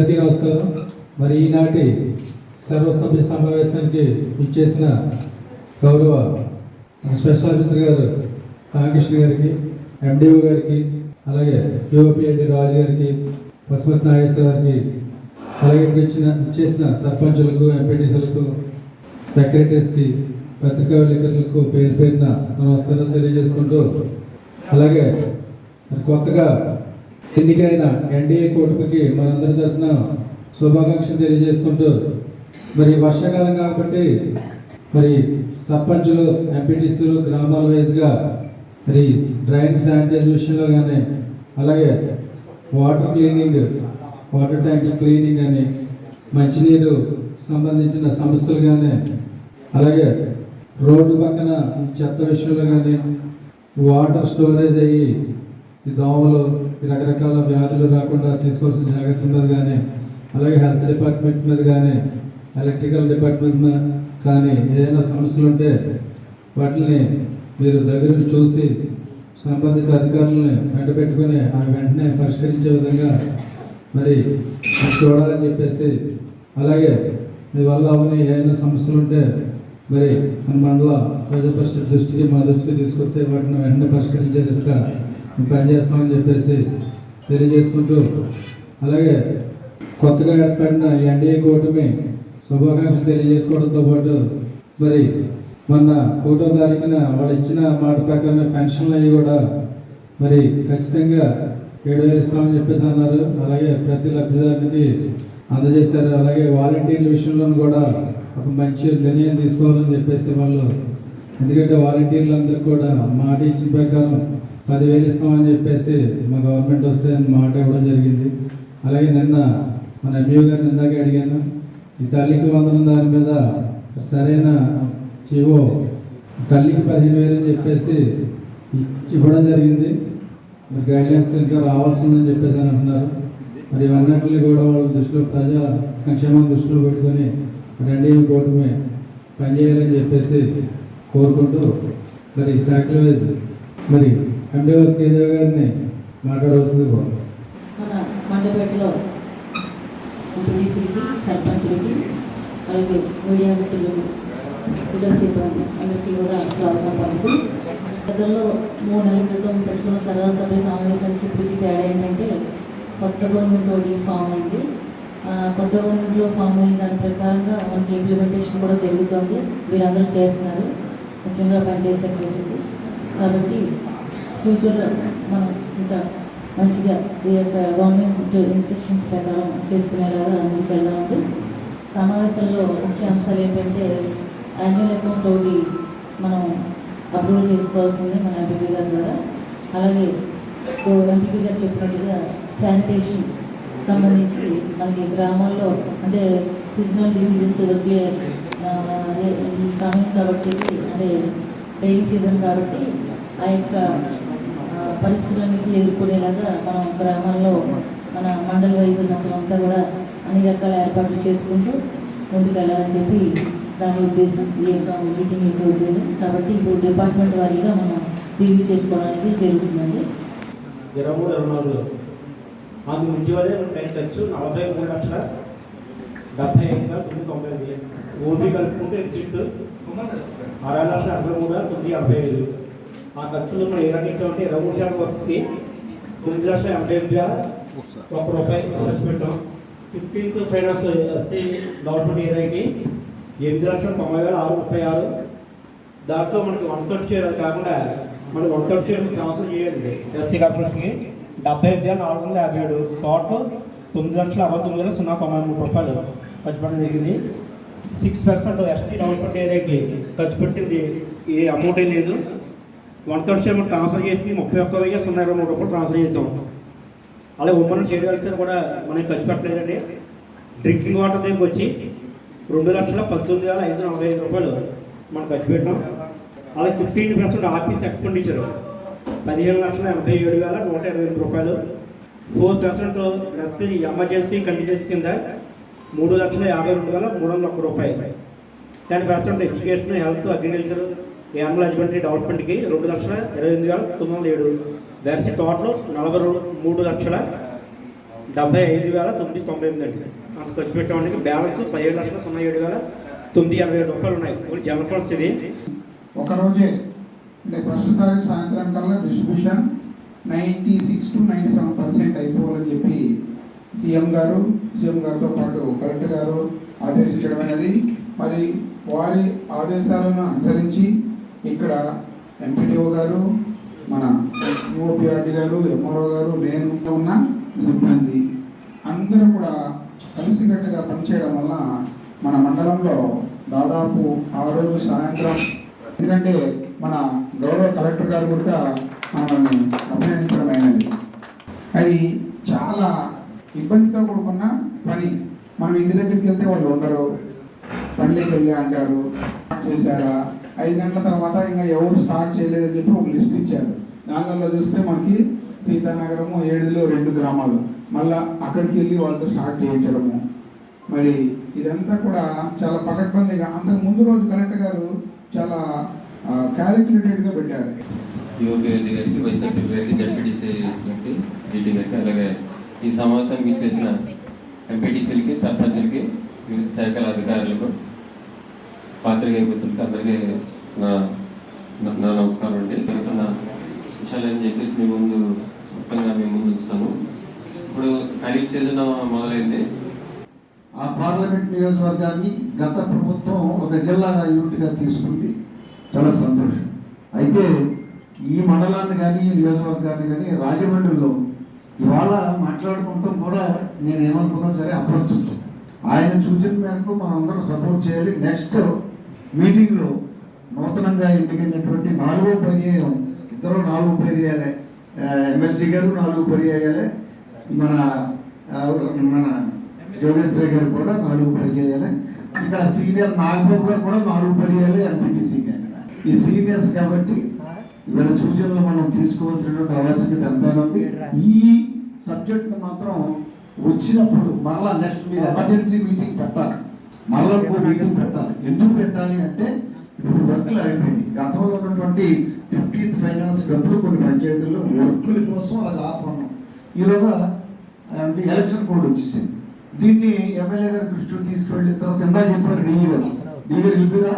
అందరికీ నమస్కారం. మరి ఈనాటి సర్వసభ్య సమావేశానికి ఇచ్చేసిన గౌరవ స్పెషల్ ఆఫీసర్ గారు రామకృష్ణ గారికి ఎండిఓ గారికి అలాగే యువపిఎడ్డి రాజు గారికి పశుపతి నాగేశ్వర గారికి అలాగే ఇచ్చిన ఇచ్చేసిన సర్పంచులకు ఎంపీటీసీలకు సెక్రటరీస్కి పత్రికా విలేకరులకు పేరు పేరున నమస్కారం తెలియజేసుకుంటూ అలాగే కొత్తగా ఎన్నికైన ఎన్డీఏ కూటమికి మనందరి తరఫున శుభాకాంక్షలు తెలియజేసుకుంటూ మరి వర్షాకాలం కాబట్టి మరి సర్పంచులు ఎంపీటీసీలు గ్రామాల వైజ్గా మరి డ్రైన్ శానిటైజ్ విషయంలో కానీ అలాగే water cleaning water tank cleaning అని మంచినీరు సంబంధించిన సమస్యలు కానీ అలాగే రోడ్డు పక్కన చెత్త విషయంలో కానీ వాటర్ స్టోరేజ్ అయ్యి ఈ దోమలు ఈ రకరకాల వ్యాధులు రాకుండా తీసుకోవాల్సిన జాగ్రత్త మీద కానీ అలాగే హెల్త్ డిపార్ట్మెంట్ మీద కానీ ఎలక్ట్రికల్ డిపార్ట్మెంట్ మీద కానీ ఏదైనా సమస్యలు ఉంటే వాటిని మీరు దగ్గరుండి చూసి సంబంధిత అధికారులని వెంటపెట్టుకొని ఆ వెంటనే పరిష్కరించే విధంగా మరి చూడాలని చెప్పేసి అలాగే మీ వల్ల అవని ఏమైనా సమస్యలు ఉంటే మరి మన మండల ప్రజా పరిషత్ దృష్టికి మా దృష్టికి తీసుకొస్తే వాటిని వెంటనే పరిష్కరించే దిశగా పనిచేస్తామని చెప్పేసి తెలియజేసుకుంటూ అలాగే కొత్తగా ఏర్పడిన ఎన్డీఏ కూటమి శుభాకాంక్షలు తెలియజేసుకోవడంతో పాటు మరి మొన్న ఒకటో తారీఖున వాళ్ళు ఇచ్చిన మాట ప్రకారమే పెన్షన్లు అవి కూడా మరి ఖచ్చితంగా ఏడు వేలు ఇస్తామని చెప్పేసి అన్నారు. అలాగే ప్రతి లబ్ధిదారునికి అందజేశారు. అలాగే వాలంటీర్ల విషయంలో కూడా ఒక మంచి నిర్ణయం తీసుకోవాలని చెప్పేసి వాళ్ళు ఎందుకంటే వాలంటీర్లు అందరూ కూడా మాట ఇచ్చిన ప్రకారం పదివేలు ఇస్తామని చెప్పేసి మా గవర్నమెంట్ వస్తే అని మాట ఇవ్వడం జరిగింది. అలాగే నిన్న మన ఎంఈఓ గారిని ఇందాక అడిగాను. ఈ తల్లికి వందనం దాని మీద సరైన జీవో తల్లికి పదిహేను వేలు అని చెప్పేసి ఇవ్వడం జరిగింది. మరి గైడ్లైన్స్ ఇంకా రావాల్సిందని చెప్పేసి అని అంటున్నారు. మరి ఇవన్నిటిని కూడా వాళ్ళ దృష్టిలో ప్రజా సంక్షేమం దృష్టిలో పెట్టుకొని రెండేళ్ళ కూటమి పనిచేయాలని చెప్పేసి కోరుకుంటూ మరి ఈ వైజ్ మరి ఎండిఓ శ్రీదేవి గారిని మాట్లాడవలసింది కోరు మన మండపేటలో ఎంపీటీసీలకి సర్పంచులకి అలాగే మీడియా మిత్రులకు ఇతర సిబ్బంది అందరికీ కూడా స్వాగతం పలుకుతూ గతంలో మూడు నెలల క్రితం పెట్టుకున్న సభ్య సమావేశానికి ఇప్పటికి తేడా ఏంటంటే కొత్త గవర్నమెంట్ ఒకటి ఫామ్ అయింది. కొత్త గవర్నమెంట్లో ఫామ్ అయిన దాని ప్రకారంగా మనకి ఇంప్లిమెంటేషన్ కూడా జరుగుతోంది. వీరందరూ చేస్తున్నారు. ముఖ్యంగా పంచాయతీ సెక్రటరీస్ కాబట్టి ఫ్యూచర్లో మనం ఇంకా మంచిగా ఈ యొక్క గవర్నమెంట్ ఇన్స్ట్రక్షన్స్ ప్రకారం చేసుకునేలాగా ముందుకెళ్దామండి. సమావేశంలో ముఖ్య అంశాలు ఏంటంటే యాన్యువల్ అకౌంట్ ఒకటి మనం అప్రూవ్ చేసుకోవాల్సింది మన ఎంపీపీ గారి ద్వారా. అలాగే ఎంపీపీ గారు చెప్పినట్టుగా శానిటేషన్ సంబంధించి మనకి గ్రామాల్లో అంటే సీజనల్ డిసీజెస్ వచ్చే అదే సమయం కాబట్టి అంటే రైన్ సీజన్ కాబట్టి ఆ యొక్క పరిస్థితులన్నింటినీ ఎదుర్కొనేలాగా మనం గ్రామాల్లో మన మండల వైజ్ మొత్తం అంతా కూడా అన్ని రకాల ఏర్పాట్లు చేసుకుంటూ ముందుకెళ్ళాలని చెప్పి దాని ఉద్దేశం ఈ యొక్క మీటింగ్ యొక్క ఉద్దేశం. కాబట్టి ఇప్పుడు డిపార్ట్మెంట్ వారీగా మనం రివ్యూ చేసుకోవడానికి జరుగుతుందండి. ఇరవై మూడు ఇరవై నాలుగు. మాకు ఉద్యోగాలే టైం ఖర్చు నలభై మూడు లక్షల డెబ్బై ఎనిమిది తొమ్మిది తొంభై ఐదు. ఓపీ కలుపుకుంటే ఎగ్జిట్. అరవై లక్షల అరవై మూడు తొమ్మిది అరవై ఐదు. ఆ ఖర్చులు మనం ఏ రకంగా ఇచ్చామంటే ఇరవై మూడు శాతం వస్తుంది. తొమ్మిది లక్షల ఎనభై ఎనిమిది వేల ఒక రూపాయి ఖర్చు పెట్టాం. ఫిఫ్టీన్త్ ఫైనాన్స్ ఎస్సీ గవర్నమెంట్ ఏరియాకి ఎనిమిది లక్షల తొంభై వేల ఆరు ముప్పై ఆరు. దాంట్లో మనకి వన్ థర్డ్ షేర్ అది కాకుండా మనకి వన్ థర్డ్ షేర్ ట్రాన్స్ఫర్ చేయండి ఎస్సీ కార్పొరేషన్కి డెబ్బై ఐదు వేల నాలుగు వందల యాభై ఏడు. టోటల్ తొమ్మిది లక్షల అరవై తొమ్మిది వేల సున్నా తొంభై మూడు రూపాయలు ఖర్చు పెట్టడం జరిగింది. సిక్స్ పర్సెంట్ ఎస్టీ డెవలప్మెంట్ ఏరియాకి ఖర్చు పెట్టింది. ఏ అమౌంటే లేదు. వన్ థర్డ్ షేర్ మనం ట్రాన్స్ఫర్ చేసి ముప్పై ఒక్క వెయ్యి సున్నా ఇరవై మూడు రూపాయలు ట్రాన్స్ఫర్ చేసాం. అలాగే ఉమ్మడి చేయాల్సిన కూడా మనకి ఖర్చు పెట్టలేదండి. డ్రింకింగ్ వాటర్ దగ్గరికి వచ్చి రెండు లక్షల పంతొమ్మిది వేల ఐదు నలభై ఐదు రూపాయలు మనం ఖర్చు పెట్టాం. అలాగే ఫిఫ్టీన్ పర్సెంట్ ఆఫీస్ ఎక్స్పెండిచర్ పదిహేను లక్షల ఎనభై ఏడు వేల నూట ఇరవై ఎనిమిది రూపాయలు. Four percent necessary emergency continues కింద మూడు లక్షల యాభై రెండు వేల మూడు వందల ఒక్క రూపాయలు ten percent education health agriculture animal husbandry డెవలప్మెంట్కి రెండు లక్షల ఇరవై ఎనిమిది వేల తొమ్మిది వందల ఏడు. వేసి టోటల్ నలభై రెండు మూడు లక్షల డెబ్బై ఐదు వేల తొమ్మిది తొంభై ఎనిమిది అండి. అంత ఖర్చు పెట్టడానికి బ్యాలెన్స్ పదిహేడు లక్షల సున్నా ఏడు వేల తొమ్మిది ఎనభై ఏడు రూపాయలు ఉన్నాయి. ఓన్లీ జనరల్ ఫండ్స్ ఇది. ఒకరోజే అంటే ప్రస్తుతానికి సాయంత్రం కల్లా distribution ninety six to ninety seven percent అయిపోవాలని చెప్పి సీఎం గారు సీఎం గారితో పాటు కలెక్టర్ గారు ఆదేశించడం అనేది మరి వారి ఆదేశాలను అనుసరించి ఇక్కడ ఎంపీడీఓ గారు మన యుఓపిఆర్డి గారు ఎంఆర్ఓ గారు నేను ఉన్న సిబ్బంది అందరూ కూడా కలిసికట్టుగా పనిచేయడం వల్ల మన మండలంలో దాదాపు ఆ రోజు సాయంత్రం ఎందుకంటే మన గౌరవ కలెక్టర్ గారు కూడా మనల్ని అభినందించడమైనది అది చాలా ఇబ్బందితో కూడుకున్న పని. మనం ఇంటి దగ్గరికి వెళ్తే వాళ్ళు ఉండరు. పనిలోకి వెళ్ళి అంటారు. చేశారా? ఐదు గంటల తర్వాత ఇంకా ఎవరు స్టార్ట్ చేయలేదని చెప్పి ఒక లిస్ట్ ఇచ్చారు. దానిలో చూస్తే మనకి సీతానగరము ఏడులో రెండు గ్రామాలు. మళ్ళా అక్కడికి వెళ్ళి వాళ్ళతో స్టార్ట్ చేయించడము. మరి ఇదంతా కూడా చాలా పకడ్బందీగా అంతకు ముందు రోజు కలెక్టర్ గారు చాలా క్యాలిక్యులేటెడ్గా పెట్టారు. యువపీ రెడ్డి గారికి వైఎస్ఆర్పీ గారికి జడ్పీటీసీ గారికి గారికి అలాగే ఈ సమావేశానికి చేసిన ఎంపీటీసీలకి సర్పంచులకి వివిధ శాఖల అధికారులకు పాత్రికేయ మిత్రులకి అందరికీ నా నా- నమస్కారం అండి. జరుగుతున్న విషయాలు అని చెప్పేసి మీ ముందు మొత్తంగా మీ ముందు ఉంచుతాను. ఇప్పుడు ఖరీఫ్ సీజన్ మొదలైంది. ఆ పార్లమెంట్ నియోజకవర్గాన్ని గత ప్రభుత్వం ఒక జిల్లాగా యూనిట్గా తీసుకుంది. చాలా సంతోషం. అయితే ఈ మండలాన్ని కానీ ఈ నియోజకవర్గాన్ని కానీ రాజమండ్రిలో ఇవాళ మాట్లాడుకుంటాం కూడా నేను ఏమనుకున్నా సరే అప్రోచ్ ఆయన సూచన మేరకు మనం అందరం సపోర్ట్ చేయాలి. నెక్స్ట్ మీటింగ్లో నూతనంగా ఎన్నికైనటువంటి నాలుగో పర్యాయం ఇద్దరు నాలుగు పర్యాయాలే. ఎమ్మెల్సీ గారు నాలుగు పర్యాయాలే. మన మన జోగేశ్వరి గారు కూడా నాలుగు పర్యాయాలే. ఇక్కడ సీనియర్ నాగబాబు గారు కూడా నాలుగు పర్యాయాలే ఎంపీటీసీ ఈ సీనియర్స్ కాబట్టి వీళ్ళ సూచనలు మనం తీసుకోవాల్సినటువంటి ఆవశ్యకత ఎంత ఉంది. ఈ సబ్జెక్ట్ మాత్రం వచ్చినప్పుడు మరలా నెక్స్ట్ మీరు ఎమర్జెన్సీ మీటింగ్ పెట్టాలి. మరలా మీటింగ్ పెట్టాలి. ఎందుకు పెట్టాలి అంటే ఇప్పుడు వర్క్లు అయిపోయింది గతంలో ఉన్నటువంటి ఫిఫ్టీన్త్ ఫైనాన్స్ డబ్బులు కొన్ని పంచాయతీల్లో వర్కుల కోసం అలా ఆపన్నాం ఈలోగా అంటే ఎలక్షన్ కోడ్ వచ్చేసింది. దీన్ని ఎమ్మెల్యే గారి దృష్టికి తీసుకువెళ్ళిన తర్వాత ఇందా చెప్పారు డీ గారు. గారు వెళ్ళిపోయినా